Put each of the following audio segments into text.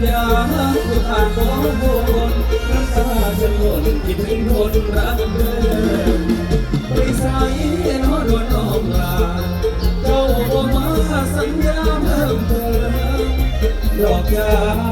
สัญญาสุดท้ายก็โดนน้ำตาจนหล่นคิดถึงคนรักเดิมไปใส่นอนวนน้องลาเจ้าบ่มาสัญญาเพิ่มเติมดอกยา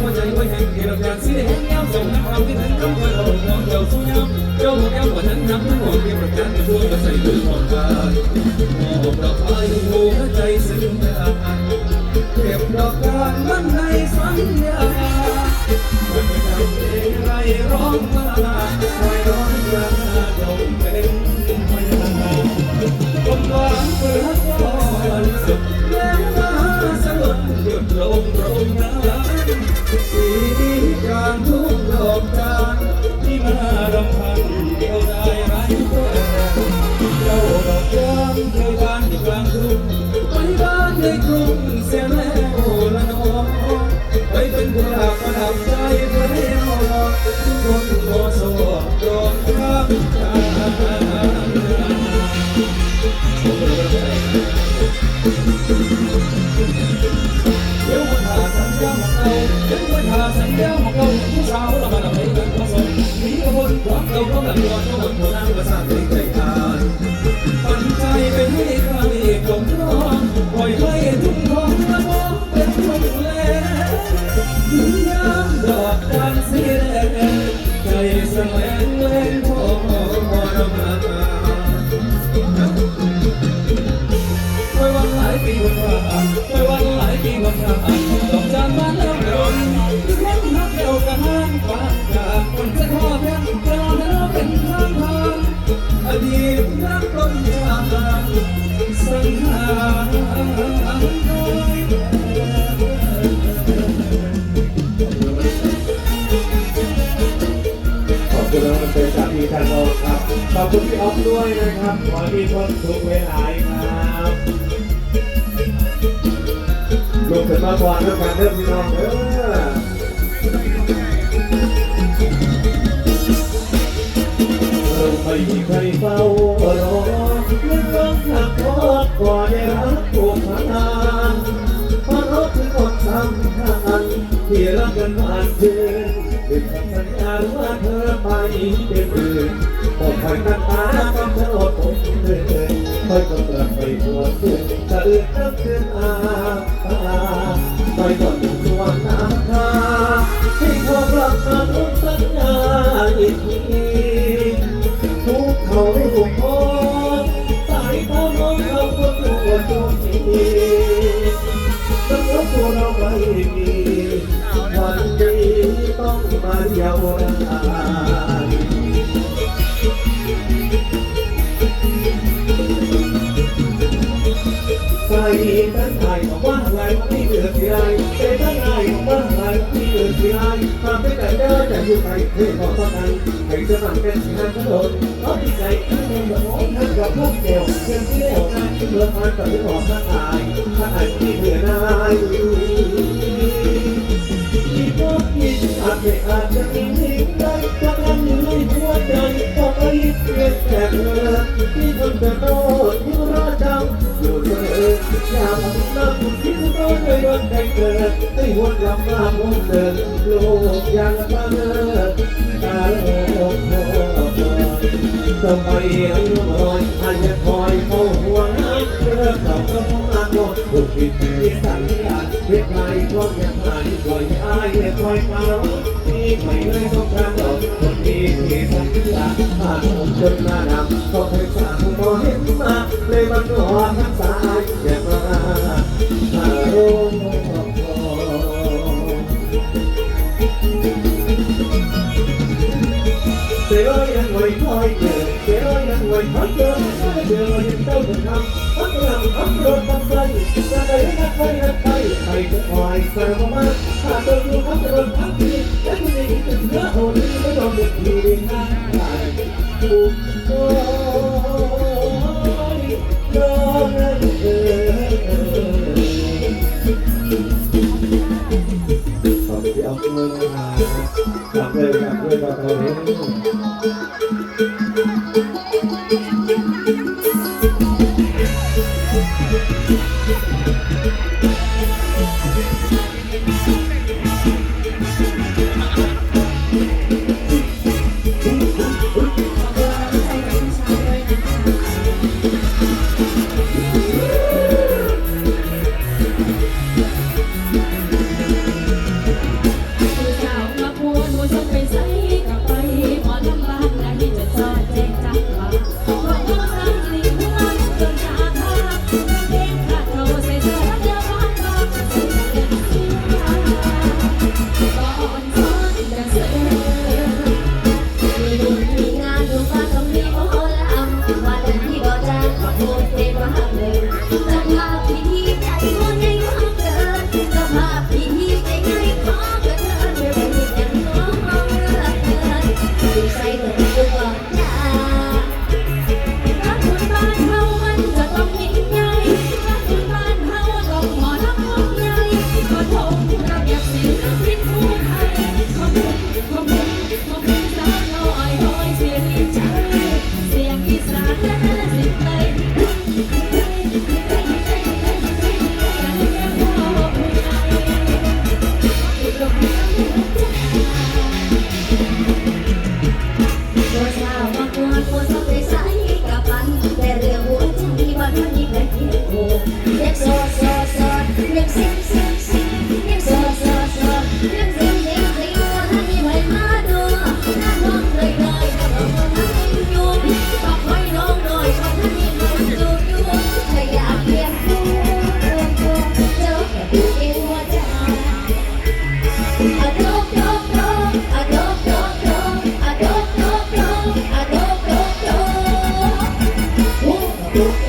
หัวใจไว้แห้งที่เราอยากสิแห้งยาวส่งน้ำความคิดถึงคำคอยเรามองเจ้าสู้ยำเจ้าบอกย้ำว่าฉันย้ำทั้งหมดเก็บประกันมาช่วยมาใส่มือของกันมอบดอกไม้หัวใจซึ้งไม่อาจเก็บดอกกานมันในสัญญามันไม่ทำเองไรร้องมาคอยร้องยา ขอบคุณมันเป็นจากพี่ธันโอครับ ขอบคุณพี่ออฟด้วยนะครับขอให้มีความสุขเวลาครับลงกันมาก่อนแล้วกันเริ่มพี่น้องเด้อไม่มีใครเฝ้ารอเรื่องรักหักทอดก่อนได้รักผูกพันเพราะเราคือคนสำคัญที่รักกันผ่านคืนเป็น นี้เป็นอื่นบอกใครตั้งตาคำฉันอดทนเลยคอยกำลังไปทวนคืนจะอื่นนับคืนอาไปก่อดหนึ่งวันน้ำตาให้ความรักมาลุ้นสัญญาอีกที ใส่ตั้งไทยของว่าอะไรไม่เกิดที่ไรใส่ตั้งไทยของว่าอะไรไม่เกิดที่ไรทำให้แต่เดินแต่อยู่ไทยเพื่อขอสักอันให้จะมันเป็นสิ่งนั้นทั้งหมดเพราะที่ใจทั้งหมดของท่านกับพวกเดียวเพียงที่เดียวกันเมื่อผ่านกับที่บอกท่านอายท่านอายที่เบื่อนายที่พบยิ่งอาจไม่อาจจะมีสิ่งใดก็ทำอยู่ในหัวใจก็ไปเพียงแต่เธอที่คนจะโดด ยากนั่งที่จะโดนในวันแต่เกิดให้หัวกลับมาพบเดินโลกย่างมาเลิกตาโลกโลกทำไมยุน้อยอาจจะคอยเข้าหัวน้ำเลิกเขาก็มองอาโกรธถูกผิดที่สัญญาเรียกใครก็ยังหายปล่อยอายให้ปล่อยเขาที่ไม่เลยต้องการดอกคนดีที่สัญญาผ่านผมจนหน้าดำก็เคยสั่งพอเห็นมาเลยมันก็หอทั้งสาย อย่ามาหาโรงพอเสียยังไว้คอยเกิดเสียยังไว้คอยเกิดเสียยังเต้าจะทำทั้งหลังทั้ง you.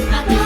I